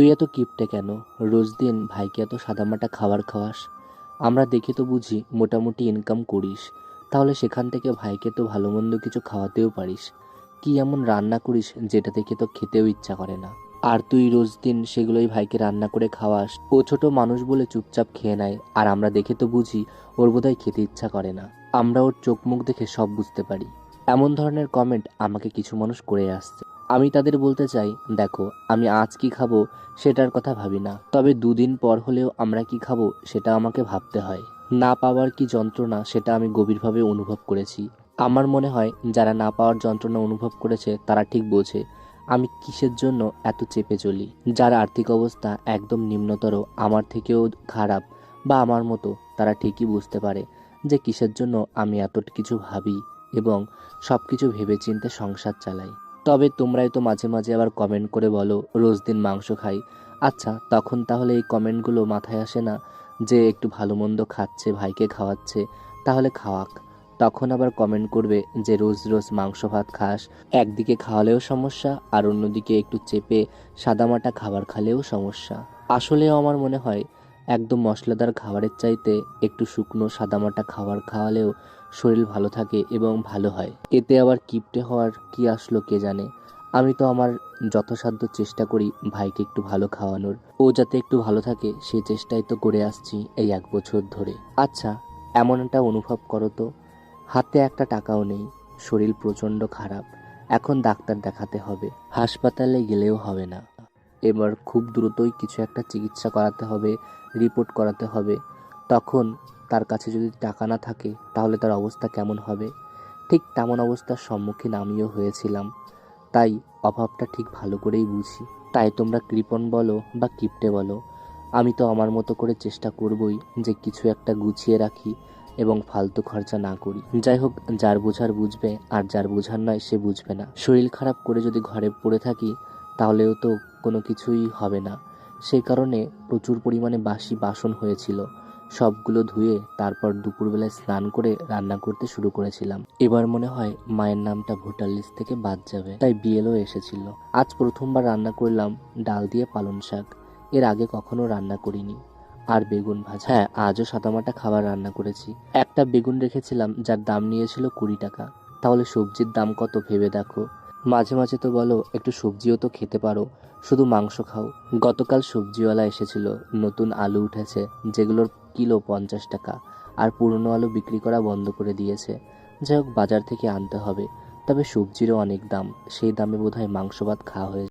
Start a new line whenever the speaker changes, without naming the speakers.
তুই এত কিপটে কেন? রোজ দিন ভাইকে এত সাদামাটা খাবার খাওয়াস? আমরা দেখে তো বুঝি মোটামুটি ইনকাম করিস। তাহলে সেখান থেকে ভাইকে তো ভালো মন্দ কিছু খাওয়াতেও পারিস। কি এমন রান্না করিস যেটা থেকে তো খেতেও ইচ্ছা করে না? আর তুই রোজ দিন সেগুলোই ভাইকে রান্না করে খাওয়াস। ও ছোট মানুষ বলে চুপচাপ খেয়ে নেয়। আর আমরা দেখে তো বুঝি ওর বোধহয় খেতে ইচ্ছা করে না। আমরা ওর চোখ মুখ দেখে সব বুঝতে পারি। এমন ধরনের কমেন্ট আমাকে কিছু মানুষ করে আসছে। আমি তাদের বলতে চাই, দেখো, আমি আজ কি খাব সেটার কথা ভাবি না। তবে দুদিন পর হলেও আমরা কি খাব সেটা আমাকে ভাবতে হয়। না পাওয়ার কি যন্ত্রণা সেটা আমি গভীরভাবে অনুভব করেছি। আমার মনে হয়, যারা না পাওয়ার যন্ত্রণা অনুভব করেছে তারা ঠিক বোঝে, আমি কিসের জন্য এত চেপে চলি। যার আর্থিক অবস্থা একদম নিম্নতর, আমার থেকেও খারাপ বা আমার মতো, তারা ঠিকই বুঝতে পারে যে কিসের জন্য আমি এত কিছু ভাবি এবং সব কিছু ভেবেচিন্তে সংসার চালাই। তবে তোমরাই তো মাঝে মাঝে আবার কমেন্ট করে বলো, রোজ দিন মাংস খাই। আচ্ছা তখন তাহলে এই কমেন্টগুলো মাথায় আসে না যে একটু ভালো মন্দ খাচ্ছে, ভাইকে খাওয়াচ্ছে, তাহলে খাওয়াক। তখন আবার কমেন্ট করবে যে রোজ রোজ মাংস ভাত খাস, একদিকে খাওয়ালেও সমস্যা আর অন্যদিকে একটু চেপে সাদামাটা খাবার খালেও সমস্যা। আসলেও আমার মনে হয়, একদম মশলাদার খাবারের চাইতে একটু শুকনো সাদামাটা খাবার খাওয়ালেও শরীর ভালো থাকে এবং ভালো হয়। এতে আবার কিপটে হওয়ার কি আসলো কে জানে? আমি তো আমার যথাসাধ্য চেষ্টা করি ভাইকে একটু ভালো খাওয়ানোর। ও যাতে একটু ভালো থাকে, সে চেষ্টাই তো করে আসছি এই এক বছর ধরে। আচ্ছা এমন একটা অনুভব করো তো। হাতে একটা টাকাও নেই, শরীর প্রচণ্ড খারাপ। এখন ডাক্তার দেখাতে হবে। হাসপাতালে গেলেও হবে না। এবার খুব দ্রুতই কিছু একটা চিকিৎসা করাতে হবে, রিপোর্ট করাতে হবে। তখন তার কাছে যদি টাকা না থাকে, তাহলে তার অবস্থা কেমন হবে? ঠিক তেমন অবস্থার সম্মুখীন আমিও হয়েছিলাম। তাই অভাবটা ঠিক ভালো করেই বুঝি। তাই তোমরা কৃপণ বলো বা কিপটে বলো, আমি তো আমার মতো করে চেষ্টা করবই যে কিছু একটা গুছিয়ে রাখি এবং ফালতু খরচা না করি। যাই হোক, যার বোঝার বুঝবে আর যার বোঝার নয় সে বুঝবে না। শরীর খারাপ করে যদি ঘরে পড়ে থাকি, তাহলেও তো কোনো কিছুই হবে না। সেই কারণে প্রচুর পরিমাণে বাসি বাসন হয়েছিল। সবগুলো ধুয়ে তারপর দুপুরবেলায় স্নান করে রান্না করতে শুরু করেছিলাম। এবার মনে হয় মায়ের নামটা ভোটার লিস্ট থেকে বাদ যাবে, তাই বিয়েলও এসেছিল। আজ প্রথমবার রান্না করলাম ডাল দিয়ে পালং শাক। এর আগে কখনো রান্না করিনি। আর বেগুন ভাজা। হ্যাঁ আজও সাদামাটা খাবার রান্না করেছি। একটা বেগুন রেখেছিলাম, যার দাম নিয়েছিল কুড়ি টাকা। তাহলে সবজির দাম কত ভেবে দেখো? মাঝে মাঝে তো বলো, একটু সবজিও তো খেতে পারো। শুধু মাংস খাও। গতকাল সবজিওয়ালা এসেছিল, নতুন আলু উঠেছে, যেগুলোর কিলো পঞ্চাশ টাকা। আর পুরনো আলু বিক্রি করা বন্ধ করে দিয়েছে। যাই হোক, বাজার থেকে আনতে হবে। তবে সবজিরও অনেক দাম। সেই দামে বোধহয় মাংস ভাত খাওয়া হয়ে